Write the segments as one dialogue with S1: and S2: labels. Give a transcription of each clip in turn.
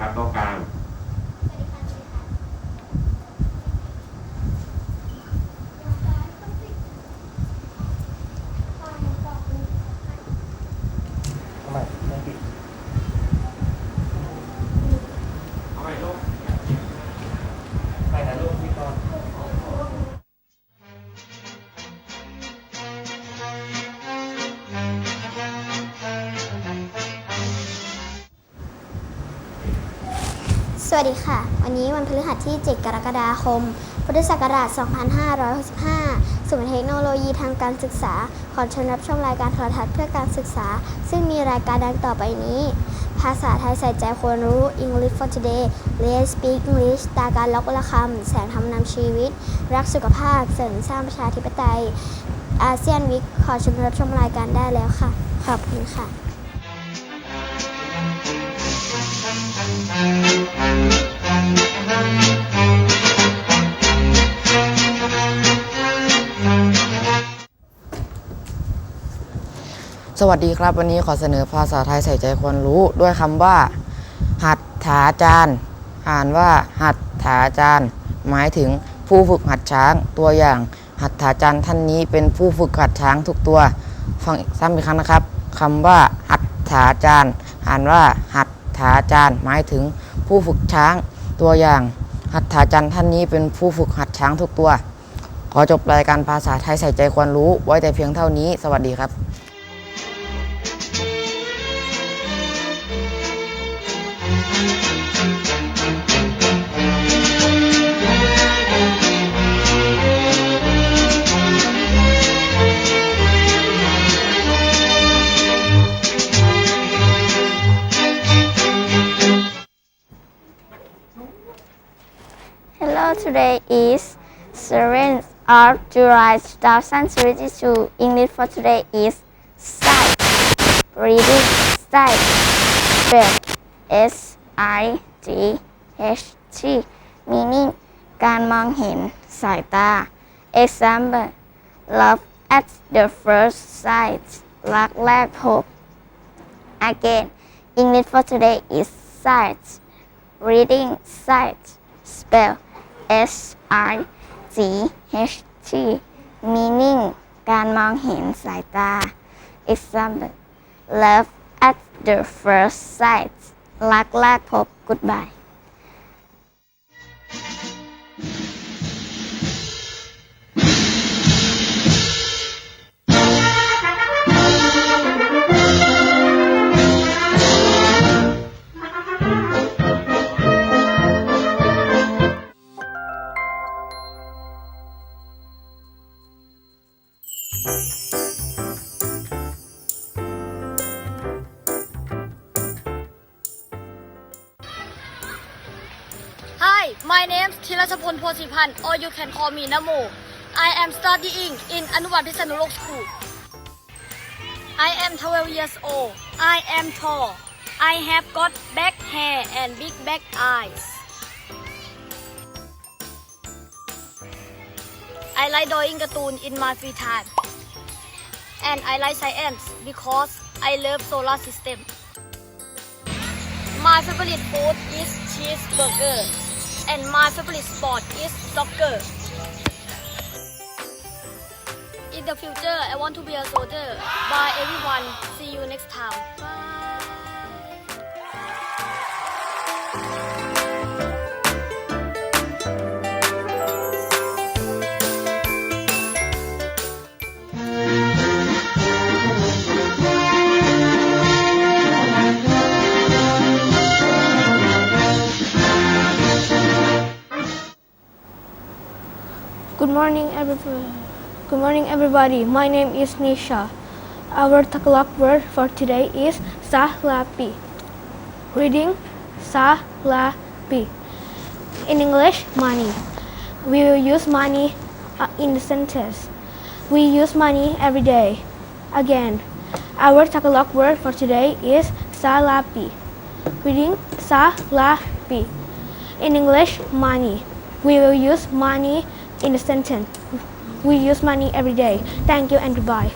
S1: นะครับก็ สวัสดีค่ะ วันนี้วันพฤหัสที่ 7 กรกฎาคม พุทธศักราช 2565ศูนย์เทคโนโลยีทางการศึกษา ขอเชิญรับชมรายการโทรทัศน์เพื่อการศึกษา ซึ่งมีรายการดังต่อไปนี้ ภาษาไทยใส่ใจควรรู้ English for today Let's speak English ตาการล็อกวลคำ แสงทำนำชีวิต รักสุขภาพ เสริมสร้างประชาธิปไตย อาเซียนวิกขอเชิญรับชมรายการได้แล้วค่ะ ขอบคุณค่ะ
S2: สวัสดีครับ วันนี้ขอเสนอภาษาไทยใส่ใจควรรู้ด้วยคำว่า หัตถาจารย์ อ่านว่า หัตถาจารย์ หมายถึงผู้ฝึกหัดช้าง ตัวอย่าง หัตถาจารย์ท่านนี้เป็นผู้ฝึกหัดช้างทุกตัว ฟังซ้ำอีกครั้งนะครับคำว่า หัตถาจารย์ อ่านว่า หัตถาจารย์ หมายถึงผู้ฝึกช้าง ตัวอย่าง หัตถาจารย์ท่านนี้เป็นผู้ฝึกหัดช้างทุกตัว ขอจบรายการภาษาไทยใส่ใจควรรู้ไว้แต่เพียงเท่านี้ สวัสดีครับ
S3: today is 7th of July 2022. English for today is sight. Reading sight. Spell S I G H T. Meaning การมองเห็นสายตา Example Love at the first sight รักแรกพบ Again English for today is sight. Reading sight. Spell S I G H T meaning การมองเห็นสายตา Example Love at the first sight รักแรกพบ Goodbye
S4: Hi, my name is Thirachapol Posipan or you can call me Namo. I am studying in Anuwan Pisanulok School. I am 12 years old. I am tall. I have got black hair and big black eyes. I like drawing cartoon in my free time. And I like science because I love solar system. My favorite food is cheeseburger. And my favorite sport is soccer. In the future, I want to be a soldier. Bye everyone. See you next time. Bye.
S5: Morning, everybody. Good morning, everybody. My name is Nisha. Our Tagalog word for today is salapi. Reading salapi. In English, money. We will use money uh, in the sentence. We use money every day. Again, our Tagalog word for today is salapi. Reading salapi. In English, money. We will use money in the sentence. We use money every day. Thank you and goodbye.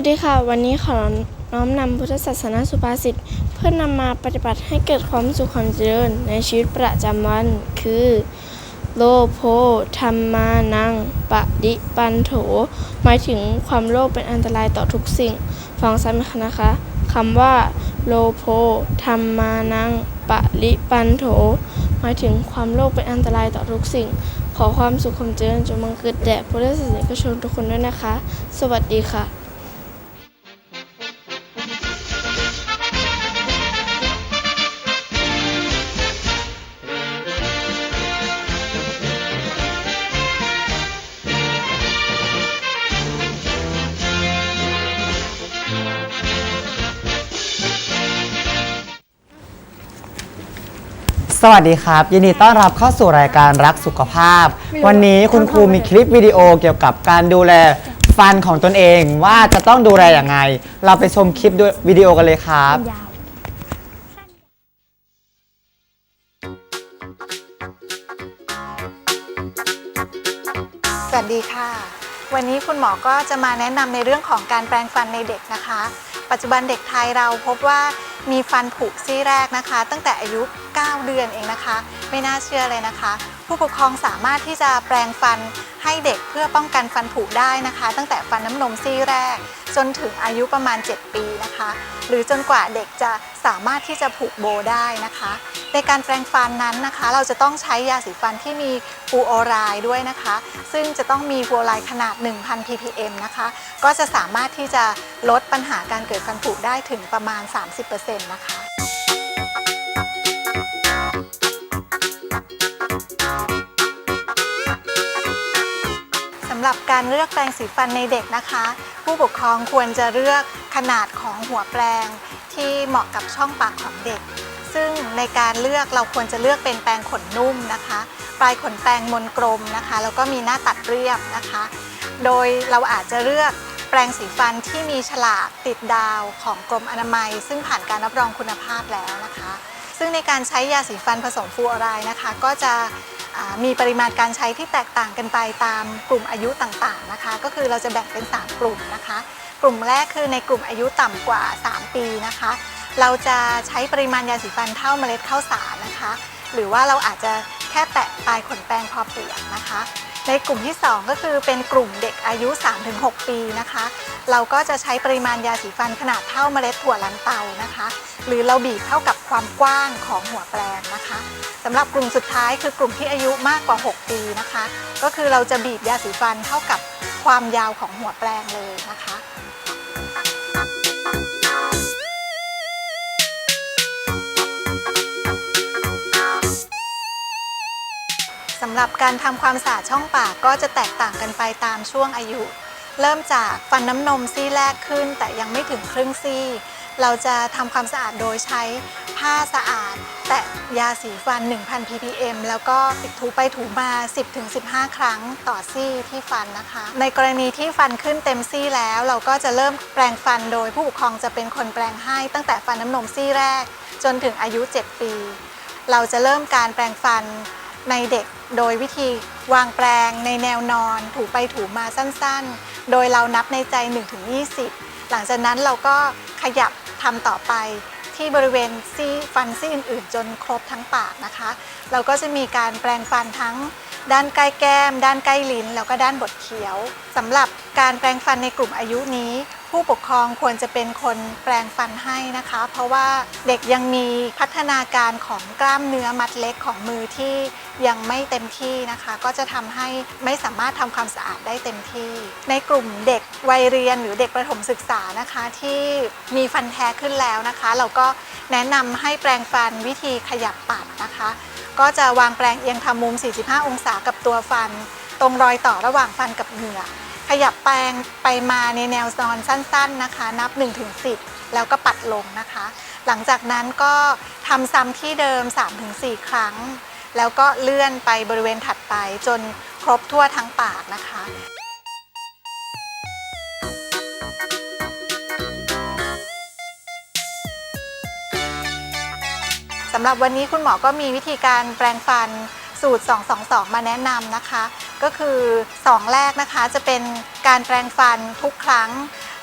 S6: วัสดีค่ะ วันนี้ขอน้อมนำพุทธศาสนาสุภาษิตเพื่อนำมาปฏิบัติให้เกิดความสุขความเจริญในชีวิตประจำวัน คือ โลโภธรรมานังปะดิปันโถ หมายถึงความโลภเป็นอันตรายต่อทุกสิ่ง ฟังซ้ำอีกครั้งนะคะคำว่า โลโภธรรมานังปะลิปันโถ หมายถึงความโลภเป็นอันตรายต่อทุกสิ่ง ขอความสุขความเจริญจงบังเกิดแด่พุทธศาสนิกชนทุกคนด้วยนะคะ สวัสดีค่ะ
S7: สวัสดีครับ ยินดีต้อนรับเข้าสู่รายการรักสุขภาพ วันนี้คุณครูมีคลิปวิดีโอเกี่ยวกับการดูแลฟันของตนเองว่าจะต้องดูแลอย่างไง เราไปชมคลิปดูวิดีโอกันเลยครับ
S8: สวัสดีค่ะ วันนี้คุณหมอก็จะมาแนะนำในเรื่องของการแปรงฟันในเด็กนะคะ ปัจจุบันเด็กไทยเราพบว่ามีฟันผุซี่แรกนะคะ ตั้งแต่อายุ 9 เดือนเองนะคะ ไม่น่าเชื่อเลยนะคะ ผู้ปกครองสามารถที่จะแปรงฟันให้เด็กเพื่อป้องกันฟันผุได้นะคะ ตั้งแต่ฟันน้ำนมซี่แรก จนถึงอายุประมาณ 7 ปีนะคะ หรือจนกว่าเด็กจะสามารถที่จะผูกโบได้นะคะ ในการแปรงฟันนั้นนะคะ เราจะต้องใช้ยาสีฟันที่มีฟูออไรด์ด้วยนะคะ ซึ่งจะต้องมีฟูออไรด์ขนาด 1,000 ppm นะคะ ก็จะสามารถที่จะลดปัญหาการเกิดฟันผุได้ถึงประมาณ 30%นะคะ หรับการเลือกแปรงสีฟันในเด็กนะคะ ผู้ปกครองควรจะเลือกขนาดของหัวแปรงที่เหมาะกับช่องปากของเด็ก ซึ่งในการเลือกเราควรจะเลือกเป็นแปรงขนนุ่มนะคะ ปลายขนแปรงมนกลมนะคะแล้วก็มีหน้าตัดเรียบนะคะ โดยเราอาจจะเลือกแปรงสีฟันที่มีฉลากติดดาวของกรมอนามัย ซึ่งผ่านการรับรองคุณภาพแล้วนะคะ ซึ่งในการใช้ยาสีฟันผสมฟูออไรนะคะ ก็จะ มีปริมาณการใช้ที่แตกต่างกันไปตามกลุ่มอายุต่างๆนะคะ ก็คือเราจะแบ่งเป็น 3 กลุ่มนะคะ กลุ่มแรกคือในกลุ่มอายุต่ำกว่า 3 ปีนะคะ เราจะใช้ปริมาณยาสีฟันเท่าเมล็ดข้าวสารนะคะ หรือว่าเราอาจจะแค่แตะปลายขนแปรงพอเปียกนะคะ ในกลุ่มที่ 2 ก็คือเป็นกลุ่มเด็กอายุ 3-6 ปีนะคะ เราก็จะใช้ปริมาณยาสีฟันขนาดเท่าเมล็ดถั่วลันเตานะคะ หรือเราบีบเท่ากับความกว้างของหัวแปรงนะคะสำหรับกลุ่มสุดท้ายคือกลุ่มที่อายุมากกว่า 6 ปีนะคะ ก็คือเราจะบีบยาสีฟันเท่ากับความยาวของหัวแปรงเลยนะคะ สำหรับการทำความสะอาดช่องปากก็จะแตกต่างกันไปตามช่วงอายุ เริ่มจากฟันน้ำนมซี่แรกขึ้น แต่ยังไม่ถึงครึ่งซี่ เราจะทำความสะอาดโดยใช้ผ้าสะอาด แตะยาสีฟัน 1,000 ppm แล้วก็ติดถูไปถูมา 10-15 ครั้งต่อซี่ที่ฟันนะคะ ในกรณีที่ฟันขึ้นเต็มซี่แล้ว เราก็จะเริ่มแปรงฟันโดยผู้ปกครองจะเป็นคนแปรงให้ตั้งแต่ฟันน้ำนมซี่แรก จนถึงอายุ 7 ปี เราจะเริ่มการแปรงฟัน ในเด็กโดยวิธีวางแปรงในแนวนอน ถูไปถูมาสั้นๆ โดยเรานับในใจ 1-20 หลังจากนั้นเราก็ขยับทำต่อไปที่บริเวณซี่ฟันซี่อื่นๆ จนครบทั้งปากนะคะ เราก็จะมีการแปรงฟันทั้ง ด้านใกล้แก้ม ด้านใกล้ลิ้น แล้วก็ด้านบดเขียวสำหรับการแปรงฟันในกลุ่มอายุนี้ ผู้ปกครองควรจะเป็นคนแปรงฟันให้นะคะ เพราะว่าเด็กยังมีพัฒนาการของกล้ามเนื้อมัดเล็กของมือที่ยังไม่เต็มที่นะคะ ก็จะทำให้ไม่สามารถทำความสะอาดได้เต็มที่ ในกลุ่มเด็กวัยเรียนหรือเด็กประถมศึกษานะคะ ที่มีฟันแท้ขึ้นแล้วนะคะ เราก็แนะนำให้แปรงฟันวิธีขยับปัดนะคะ ก็จะวางแปลงเอียงทำมุม 45 องศากับตัวฟัน ตรงรอยต่อระหว่างฟันกับเหงือก ขยับแปลงไปมาในแนวนอนสั้น ๆนะคะ นับ 1-10 แล้วก็ปัดลงนะคะ หลังจากนั้นก็ทำซ้ำที่เดิม 3-4 ครั้ง แล้วก็เลื่อนไปบริเวณถัดไปจนครบทั่วทั้งปากนะคะำหรับวันนี้คุณหมอก็มีวิธีการแปรงฟันสูตร 222 มาแนะนำนะคะ ก็คือ 2 แรกนะคะจะเป็นการแปรงฟันทุกครั้ง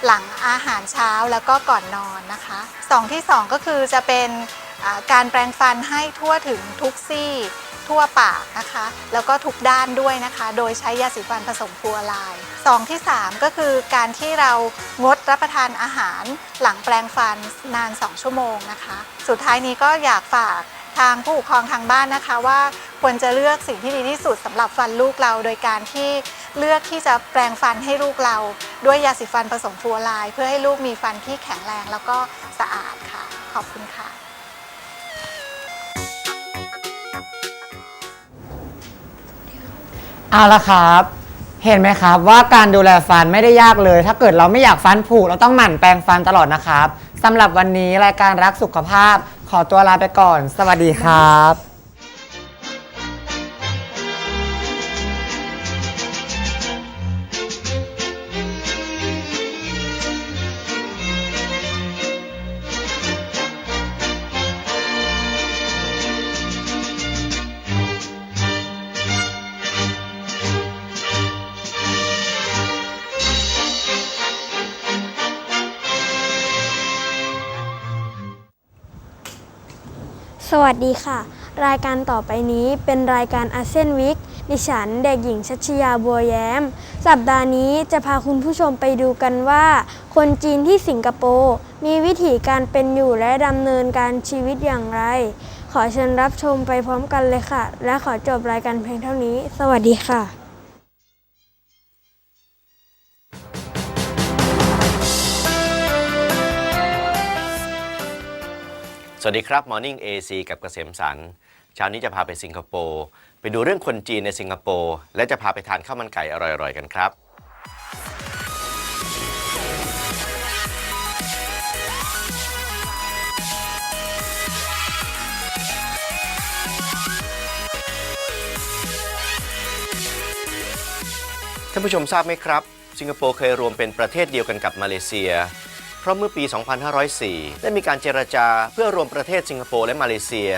S8: หลังอาหารเช้าแล้วก็ก่อนนอนนะคะ 2 ที่ 2 ก็คือจะเป็นการแปรงฟันให้ทั่วถึงทุกซี่ ทั่วปากนะคะ แล้วก็ทุกด้านด้วยนะคะ โดยใช้ยาสีฟันผสมฟลูออไรด์สองที่ 3 ก็คือการที่เรางดรับประทานอาหารหลังแปลงฟันนาน 2 ชั่วโมงนะคะ สุดท้ายนี้ก็อยากฝากทางผู้ปกครองทางบ้านนะคะว่าควรจะเลือกสิ่งที่ดีที่สุดสำหรับฟันลูกเรา โดยการที่เลือกที่จะแปลงฟันให้ลูกเรา ด้วยยาสีฟันผสมฟลูออไรด์เพื่อให้ลูกมีฟันที่แข็งแรงแล้วก็สะอาดค่ะ ขอบคุณค่ะ
S7: เอาละครับ เห็นไหมครับว่าการดูแลฟันไม่ได้ยากเลย ถ้าเกิดเราไม่อยากฟันผุเราต้องหมั่นแปรงฟันตลอดนะครับสำหรับวันนี้รายการรักสุขภาพ ขอตัวลาไปก่อน สวัสดีครับ
S5: วัสดีค่ะ รายการต่อไปนี้เป็นรายการอาเซียนวิกดิฉันเด็กหญิงชัชยาบัวแย้ม สัปดาห์นี้จะพาคุณผู้ชมไปดูกันว่า คนจีนที่สิงคโปร์มีวิถีการเป็นอยู่และดำเนินการชีวิตอย่างไร ขอเชิญรับชมไปพร้อมกันเลยค่ะ และขอจบรายการเพียงเท่านี้ สวัสดีค่ะ
S9: วัสดีครับ Morning AC กับเกษมสันเช้านี้จะพาไปสิงคโปร์ไปดูเรื่องคนจีนในสิงคโปร์และจะพาไปทานข้าวมันไก่อร่อยๆกันครับ ท่านผู้ชมทราบไหมครับ สิงคโปร์เคยรวมเป็นประเทศเดียวกันกับมาเลเซีย ราะเมื่อปี 2504 ได้มีการเจรจาเพื่อรวมประเทศสิงคโปร์และมาเลเซีย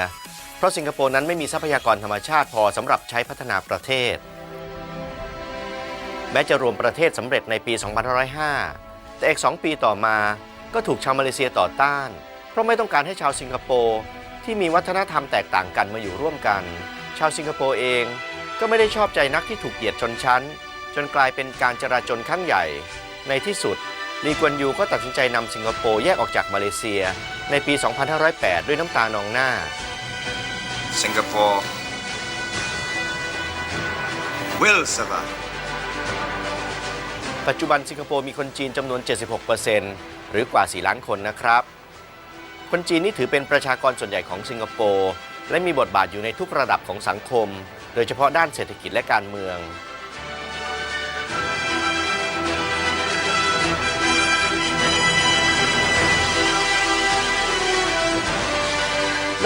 S9: เพราะสิงคโปร์นั้นไม่มีทรัพยากรธรรมชาติพอสำหรับใช้พัฒนาประเทศ แม้จะรวมประเทศสำเร็จในปี 2505 แต่อีก 2 ปีต่อมาก็ถูกชาวมาเลเซียต่อต้าน เพราะไม่ต้องการให้ชาวสิงคโปร์ที่มีวัฒนธรรมแตกต่างกันมาอยู่ร่วมกัน ชาวสิงคโปร์เองก็ไม่ได้ชอบใจนักที่ถูกเหยียดชนชั้น จนกลายเป็นการจราจนครั้งใหญ่ในที่สุด ลีกวนยูก็ตัดสินใจนำสิงคโปร์แยกออกจากมาเลเซีย ในปี 2508 ด้วยน้ำตานองหน้า
S10: Singapore will survive.
S9: ปัจจุบันสิงคโปร์มีคนจีนจำนวน 76%หรือกว่า 4 ล้านคนนะครับ คนจีนนี่ถือเป็นประชากรส่วนใหญ่ของสิงคโปร์และมีบทบาทอยู่ในทุกระดับของสังคม โดยเฉพาะด้านเศรษฐกิจและการเมือง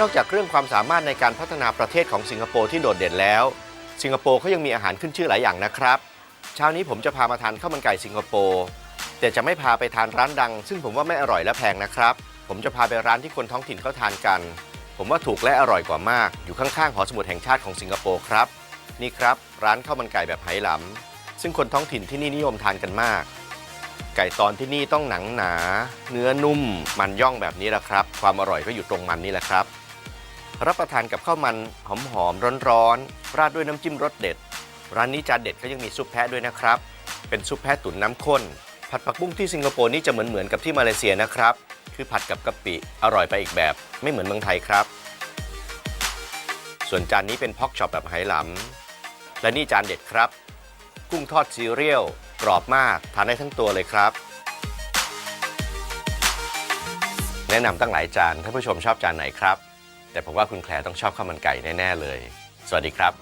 S9: นอกจากเรื่องความสามารถในการพัฒนาประเทศของสิงคโปร์ที่โดดเด่นแล้ว สิงคโปร์เขายังมีอาหารขึ้นชื่อหลายอย่างนะครับ เช้านี้ผมจะพามาทานข้าวมันไก่สิงคโปร์แต่จะไม่พาไปทานร้านดัง ซึ่งผมว่าไม่อร่อยและแพงนะครับ ผมจะพาไปร้านที่คนท้องถิ่นเขาทานกัน ผมว่าถูกและอร่อยกว่ามาก อยู่ข้างๆหอสมุดแห่งชาติของสิงคโปร์ครับ นี่ครับ ร้านข้าวมันไก่แบบไหหลำซึ่งคนท้องถิ่นที่นี่นิยมทานกันมาก ไก่ตอนที่นี่ต้องหนังหนา เนื้อนุ่ม มันย่องแบบนี้แหละครับ ความอร่อยก็อยู่ตรงมันนี่แหละครับ รับประทานกับข้าวมันหอมๆร้อนๆราดด้วยน้ำจิ้มรสเด็ด ร้านนี้จานเด็ดเขายังมีซุปแพะด้วยนะครับ เป็นซุปแพะตุ๋นน้ำข้น ผัดผักบุ้งที่สิงคโปร์นี่จะเหมือนเหมือนๆกับที่มาเลเซียนะครับ คือผัดกับกะปิอร่อยไปอีกแบบ ไม่เหมือนเมืองไทยครับ ส่วนจานนี้เป็นพ็อกช็อปแบบไหหลำและนี่จานเด็ดครับ กุ้งทอดซีเรียลกรอบมากทานได้ทั้งตัวเลยครับแนะนำตั้งหลายจานท่านผู้ชมชอบจานไหนครับ แต่ผมว่าคุณแคลร์ต้องชอบข้าวมันไก่แน่ ๆ เลย สวัสดีครับ